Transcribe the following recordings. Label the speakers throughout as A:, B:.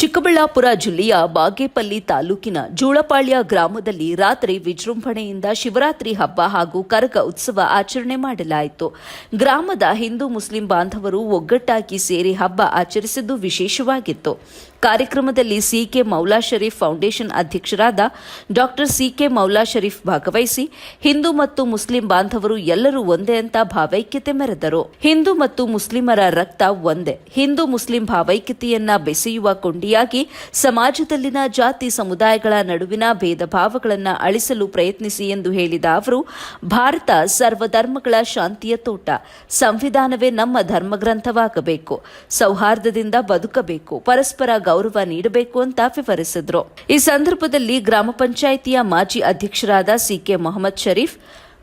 A: ಚಿಕ್ಕಬಳ್ಳಾಪುರ ಜಿಲ್ಲೆಯ ಬಾಗೇಪಲ್ಲಿ ತಾಲೂಕಿನ ಜೂಳಪಾಳ್ಯ ಗ್ರಾಮದಲ್ಲಿ ರಾತ್ರಿ ವಿಜೃಂಭಣೆಯಿಂದ ಶಿವರಾತ್ರಿ ಹಬ್ಬ ಹಾಗೂ ಕರಗ ಉತ್ಸವ ಆಚರಣೆ ಮಾಡಲಾಯಿತು. ಗ್ರಾಮದ ಹಿಂದೂ ಮುಸ್ಲಿಂ ಬಾಂಧವರು ಒಗ್ಗಟ್ಟಾಗಿ ಸೇರಿ ಹಬ್ಬ ಆಚರಿಸಿದ್ದು ವಿಶೇಷವಾಗಿತ್ತು. ಕಾರ್ಯಕ್ರಮದಲ್ಲಿ C K Moula Sharif foundation ಅಧ್ಯಕ್ಷರಾದ doctor C K Moula Sharif ಭಾಗವಹಿಸಿ ಹಿಂದೂ ಮತ್ತು ಮುಸ್ಲಿಂ ಬಾಂಧವರು ಎಲ್ಲರೂ ಒಂದೇ ಅಂತ ಭಾವೈಕ್ಯತೆ ಮೆರೆದರು. ಹಿಂದೂ ಮತ್ತು ಮುಸ್ಲಿಮರ ರಕ್ತ ಒಂದೇ. ಹಿಂದೂ ಮುಸ್ಲಿಂ ಭಾವೈಕ್ಯತೆಯನ್ನ ಬೆಸೆಯುವ ಕೊಂಡಿಯಾಗಿ ಸಮಾಜದಲ್ಲಿನ ಜಾತಿ ಸಮುದಾಯಗಳ ನಡುವಿನ ಭೇದ ಭಾವಗಳನ್ನು ಅಳಿಸಲು ಪ್ರಯತ್ನಿಸಿ ಎಂದು ಹೇಳಿದ ಅವರು, ಭಾರತ ಸರ್ವಧರ್ಮಗಳ ಶಾಂತಿಯ ತೋಟ. ಸಂವಿಧಾನವೇ ನಮ್ಮ ಧರ್ಮಗ್ರಂಥವಾಗಬೇಕು. ಸೌಹಾರ್ದದಿಂದ ಬದುಕಬೇಕು. ಪರಸ್ಪರ ಗೌರವ ನೀಡಬೇಕು ಅಂತ ವಿವರಿಸಿದ್ರು. ಈ ಸಂದರ್ಭದಲ್ಲಿ ಗ್ರಾಮ ಪಂಚಾಯಿತಿಯ ಮಾಜಿ ಅಧ್ಯಕ್ಷರಾದ ಸಿಕೆ ಮೊಹಮ್ಮದ್ ಶರೀಫ್,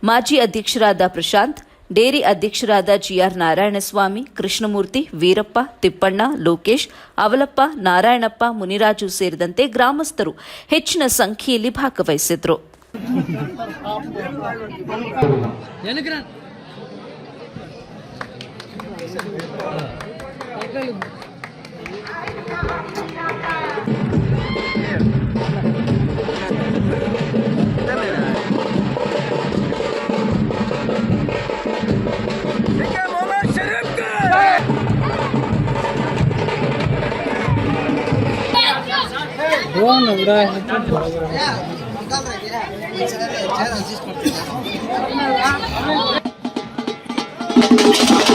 A: ಮಾಜಿ ಅಧ್ಯಕ್ಷರಾದ ಪ್ರಶಾಂತ್, ಡೇರಿ ಅಧ್ಯಕ್ಷರಾದ ಜಿಆರ್ ನಾರಾಯಣಸ್ವಾಮಿ, ಕೃಷ್ಣಮೂರ್ತಿ, ವೀರಪ್ಪ, ತಿಪ್ಪಣ್ಣ, ಲೋಕೇಶ್, ಅವಲಪ್ಪ, ನಾರಾಯಣಪ್ಪ, ಮುನಿರಾಜು ಸೇರಿದಂತೆ ಗ್ರಾಮಸ್ಥರು ಹೆಚ್ಚಿನ ಸಂಖ್ಯೆಯಲ್ಲಿ ಭಾಗವಹಿಸಿದ್ರು.
B: எனக்குறேன்
C: ¡Vamos!